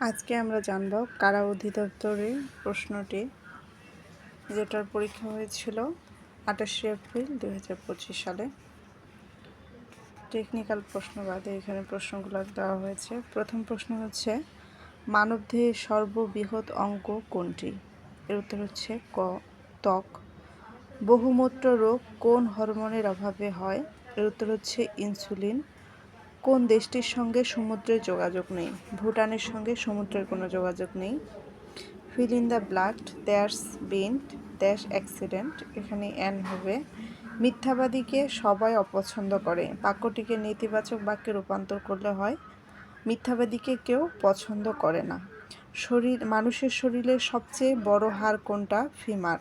আজকে আমরা জানব কারা অধিদপ্তরের প্রশ্নটি, যেটার পরীক্ষা হয়েছিল আঠাশে এপ্রিল দু হাজার পঁচিশ সালে। টেকনিক্যাল প্রশ্ন বাদে এখানে প্রশ্নগুলো দেওয়া হয়েছে। প্রথম প্রশ্ন হচ্ছে, মানবদেহের সর্ববৃহৎ অঙ্গ কোনটি? এর উত্তর হচ্ছে ক, ত্বক। বহুমূত্র রোগ কোন হরমোনের অভাবে হয়? এর উত্তর হচ্ছে ইনসুলিন। কোন দেশটির সঙ্গে সমুদ্রের যোগাযোগ নেই? ভুটানের সঙ্গে সমুদ্রের কোনো যোগাযোগ নেই। ফিল ইন দ্য ব্লাড দ্যাশ বিন্ট দ্যাশ অ্যাক্সিডেন্ট, এখানে অ্যান হবে। মিথ্যাবাদীকে সবাই অপছন্দ করে। বাক্যটিকে নেতিবাচক বাক্যে রূপান্তর করলে হয়। মিথ্যাবাদীকে কেউ পছন্দ করে না। শরীর, মানুষের শরীরের সবচেয়ে বড় হাড় কোনটা? ফিমার।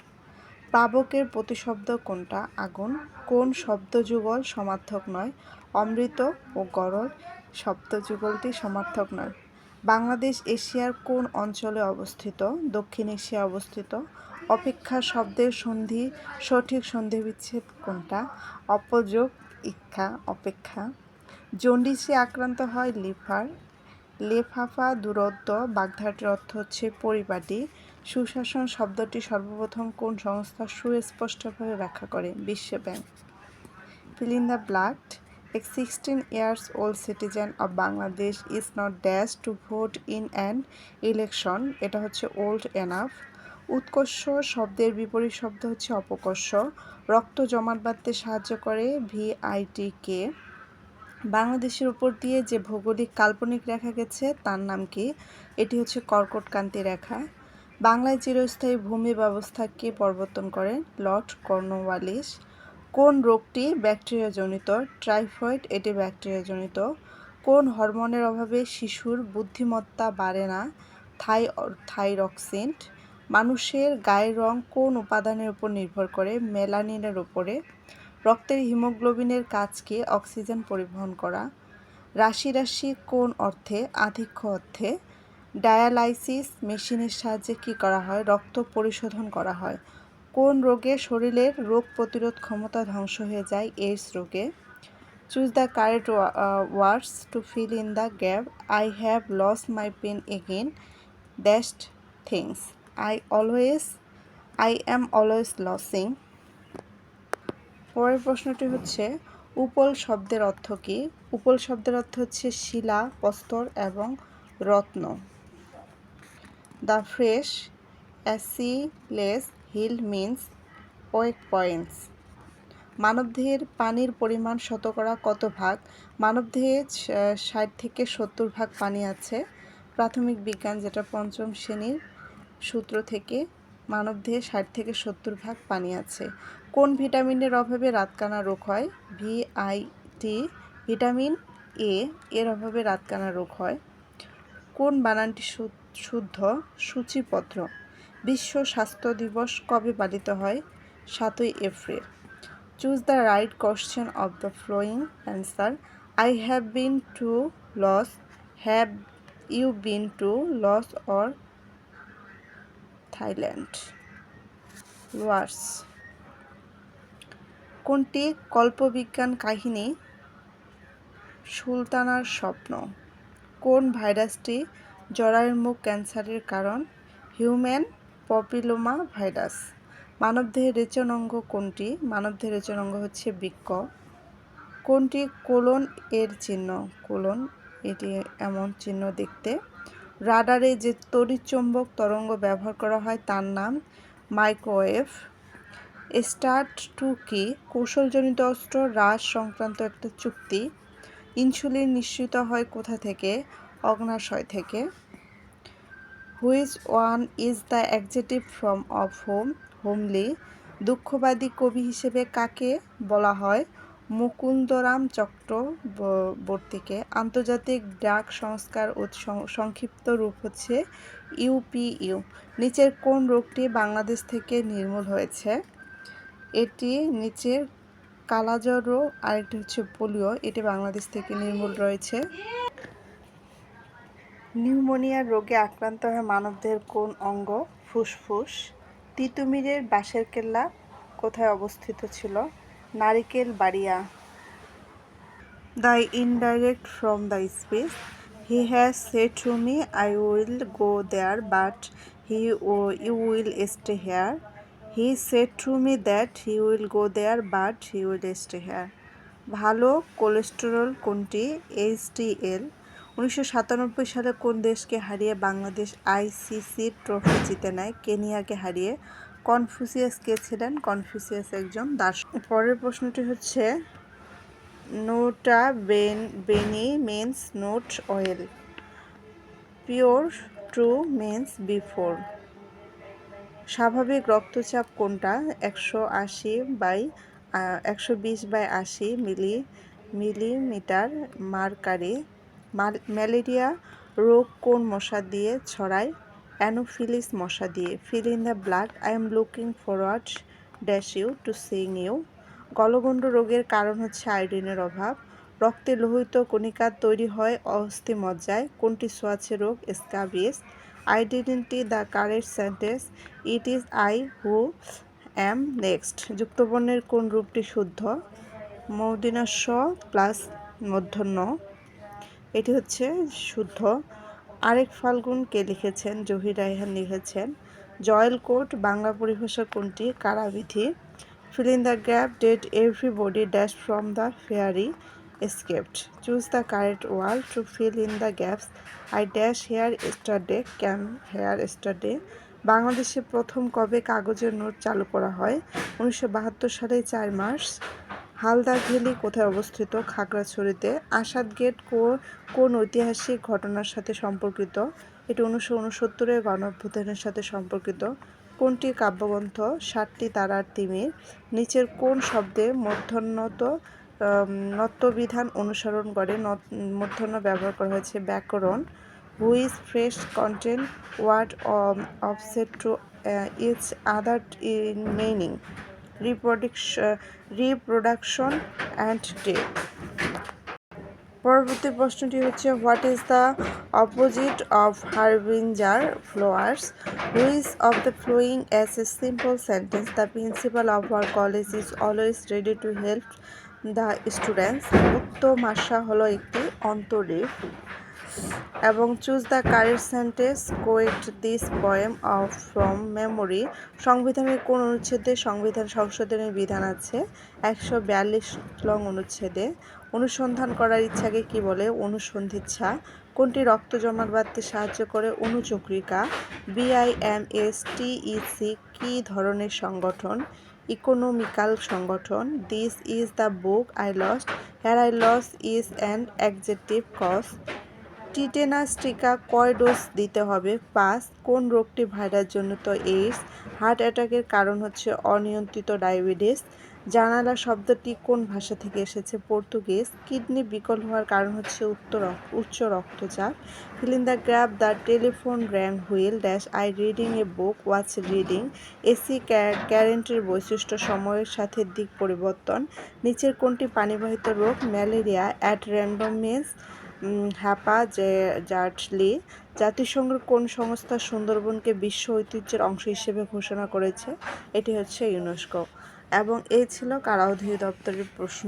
প্লাবকের প্রতিশব্দ কোনটা? আগুন। কোন শব্দযুগল সমার্থক নয়? অমৃত ও গরল শব্দযুগলটি সমার্থক নয়। বাংলাদেশ এশিয়ার কোন অঞ্চলে অবস্থিত? দক্ষিণ এশিয়া অবস্থিত। অপেক্ষা শব্দের সন্ধি, সঠিক সন্ধি বিচ্ছেদ কোনটা? অপযোগ ইচ্ছা অপেক্ষা। জন্ডিসে আক্রান্ত হয় লিভার। লেফাফা দূরত্ব বাগধাটির অর্থ হচ্ছে পরিপাটি। সুশাসন শব্দটি সর্বপ্রথম কোন সংস্থা সুস্পষ্টভাবে ব্যাখ্যা করে? বিশ্বব্যাংক in the blank a 16 years old citizen of Bangladesh is not dashed to vote in an election এটা হচ্ছে old enough উৎকর্ষ শব্দের বিপরীত শব্দ হচ্ছে অপকর্ষ। রক্ত জমাট বাঁধতে সাহায্য করে ভিআইটি কে বাংলাদেশের উপর দিয়ে যে ভৌগোলিক কাল্পনিক রেখা গেছে, তার নাম কি? এটি হচ্ছে কর্কটকান্তি রেখা। বাংলায় চিরস্থায়ী ভূমি ব্যবস্থাকে প্রবর্তন করেন লর্ড কর্নওয়ালিস। কোন রোগটি ব্যাকটেরিয়াজনিত? ট্রাইফয়েড এটি ব্যাকটেরিয়াজনিত। কোন হরমোনের অভাবে শিশুর বুদ্ধিমত্তা বাড়ে না? থাই থাইরক্সিন্ট মানুষের গায়ের রং কোন উপাদানের উপর নির্ভর করে? মেলানিনের উপরে। রক্তের হিমোগ্লোবিনের কাজকে অক্সিজেন পরিবহন করা। রাশি রাশি কোন অর্থে? আধিক্য অর্থে। ডায়ালাইসিস মেশিনের সাহায্যে কী করা হয়? রক্ত পরিশোধন করা হয়। কোন রোগে শরীরের রোগ প্রতিরোধ ক্ষমতা ধ্বংস হয়ে যায়? এইডস রোগে। Choose the correct words to fill in the gap. I have loss my pen again that's things. I always, I am always losing. পরের প্রশ্নটি হচ্ছে, উপল শব্দের অর্থ কী? উপল শব্দের অর্থ হচ্ছে শিলা, প্রস্তর এবং রত্ন। The fresh Achilles heel means weak points. মানবদেহের পানির পরিমাণ শতকরা কত ভাগ? মানবদেহে ষাট থেকে সত্তর ভাগ পানি আছে। প্রাথমিক বিজ্ঞান যেটা পঞ্চম শ্রেণির সূত্র থেকে, মানবদেহে ষাট থেকে সত্তর ভাগ পানি আছে। কোন ভিটামিনের অভাবে রাতকানা রোগ হয়? ভিআইটি, ভিটামিন এ, এর অভাবে রাতকানা রোগ হয়। কোন বানানটি শুদ্ধ সূচিপত্র। বিশ্ব স্বাস্থ্য দিবস কবে পালিত হয়? সাতই April. Choose the right question of the following answer I have been to loss have you been to loss or Thailand wars কোনটি কল্পবিজ্ঞান কাহিনী? সুলতানার স্বপ্ন। কোন ভাইরাসটি জরায়ুর মুখ ক্যান্সারের কারণ, হিউম্যান পপিলোমা ভাইরাস। মানবদেহের রেচন অঙ্গ কোনটি? মানবদেহের রেচন অঙ্গ হচ্ছে বৃক্ক। কোনটি? কোলন এর চিহ্ন। কোলন, এটি এমন চিহ্ন দেখতে। রাডারে যে তড়িৎচুম্বক তরঙ্গ ব্যবহার করা হয়, তার নাম মাইক্রোওয়েভ। স্টার্ট টু কি? কৌশলজনিত অস্ত্র হ্রাস সংক্রান্ত একটা চুক্তি। ইনসুলিন নিশ্চিত হয় কোথা থেকে? অগ্নাশয় থেকে। Which one is the adjective form of home, homely. দুঃখবাদী কবি হিসেবে কাকে বলা হয়? মুকুন্দরাম চক্রবর্তীকে। আন্তর্জাতিক ডাক সংস্কার সংক্ষিপ্ত রূপ হচ্ছে ইউপিইউ নিচের কোন রোগটি বাংলাদেশ থেকে নির্মূল হয়েছে? এটি নিচের কালাজ্বর রোগ আরেকটি হচ্ছে পোলিও। এটি বাংলাদেশ থেকে নির্মূল রয়েছে। নিউমোনিয়ার রোগে আক্রান্ত হয় মানবদের কোন অঙ্গ? ফুসফুস। তিতুমিরের বাঁশের কেল্লা কোথায় অবস্থিত ছিল? নারিকেল বাড়িয়া। The indirect from the space he has say to me, I will go there, but he O you will stay here. He said to me that he will go there, but he will stay here. ভালো cholesterol কোনটি? HDL উনিশশো সাতানব্বই সালে কোন দেশকে হারিয়ে Bangladesh ICC trophy জিতে নেয়? কেনিয়াকে হারিয়ে কনফুসিয়াস কে ছিলেন? কনফুসিয়াস একজন দাস পরের প্রশ্নটি হচ্ছে nota bene bene means note well. Pure, true means before. স্বাভাবিক রক্তচাপ কোনটা? একশো আশি বাই একশো বিশ বাই আশি মিলি মিলিমিটার মার্কারি ম্যালেরিয়া রোগ কোন মশা দিয়ে ছড়ায়? অ্যানোফিলিস মশা দিয়ে। Fill in the blank I am looking forward dash you to sing you গলগণ্ড রোগের কারণ হচ্ছে আয়োডিনের অভাব। রক্তে লোহিত কণিকা তৈরি হয় অস্থি মজ্জায় কোনটি সোয়াছে রোগ? Scabies identify the correct sentence it is I who am next যুক্তবর্ণের কোন রূপটি শুদ্ধ? মৌদিনা স প্লাস মধ্যন্য এটি হচ্ছে শুদ্ধ আরেক ফাল্গুন কে লিখেছেন জহির রায়হান লিখেছেন জয়েল কোর্ট বাংলা পরিভাষা কোনটি কারাবিধি fill in the gap that everybody dash from the fairy escaped. Choose the correct word to fill in the gaps. I dash here yesterday, came here yesterday. বাংলাদেশে প্রথম কবে কাগজের নোট চালু করা হয় উনিশশো বাহাত্তর সালে চার মাস হালদা ভ্যালি কোথায় অবস্থিত? খাগড়াছড়িতে। আসাদ গেট কোন ঐতিহাসিক ঘটনার সাথে সম্পর্কিত? এটি উনিশশো উনসত্তরের গণঅভ্যুত্থানের সাথে সম্পর্কিত। কোনটি কাব্যগ্রন্থ? ষাটটি তারার তিমির। নিচের কোন শব্দে মধ্যাহ্নত নত্যবিধান অনুসরণ করে? মূর্ধন্য ব্যবহার করা হয়েছে ব্যাকরণ। Which fresh content word offset to each other in meaning reproduction reproduction and death পরবর্তী প্রশ্নটি হচ্ছে what is the opposite of harbinger followers which of the following as a simple sentence the principal of our college is always ready to help the students উত্তম আশা হলো একটি অন্তরীপ। এবং choose the correct sentence, quote this poem of from memory. সংবিধানের কোন অনুচ্ছেদে সংবিধান সংশোধনের বিধান আছে? একশো বিয়াল্লিশ লং অনুচ্ছেদে। অনুসন্ধান করার ইচ্ছাকে কি বলে? অনুসন্ধিচ্ছা। কোনটি রক্ত জমাট বাঁধতে সাহায্য করে? অনুচক্রিকা। বিআইএমএস টিইসি কী ধরনের সংগঠন? ইকোনমিক্যাল সংগঠন। This is the book I lost. Her I loss is and adjective cause tetanus টিকা কয় ডোজ দিতে হবে? পাঁচ, কোন রোগটি ভাইরাস জনিত এইডস হার্ট অ্যাটাকের কারণ হচ্ছে অনিয়ন্ত্রিত ডায়াবেটিস। জানালা শব্দটি কোন ভাষা থেকে এসেছে? পর্তুগিজ। কিডনি বিকল হওয়ার কারণ হচ্ছে উত্তর উচ্চ রক্তচাপ। Filling the graph the telephone rang while dash I reading a book watch reading AC ক্যারেন্টের বৈশিষ্ট্য, সময়ের সাথে দিক পরিবর্তন। নিচের কোনটি পানিবাহিত রোগ? ম্যালেরিয়া অ্যাট র্যান্ডমেস হ্যাপা জে জার্টলি জাতিসংঘের কোন সংস্থা সুন্দরবনকে বিশ্ব ঐতিহ্যের অংশ হিসেবে ঘোষণা করেছে? এটি হচ্ছে ইউনেস্কো। এবং এই ছিল কারা অধিদপ্তরের প্রশ্ন।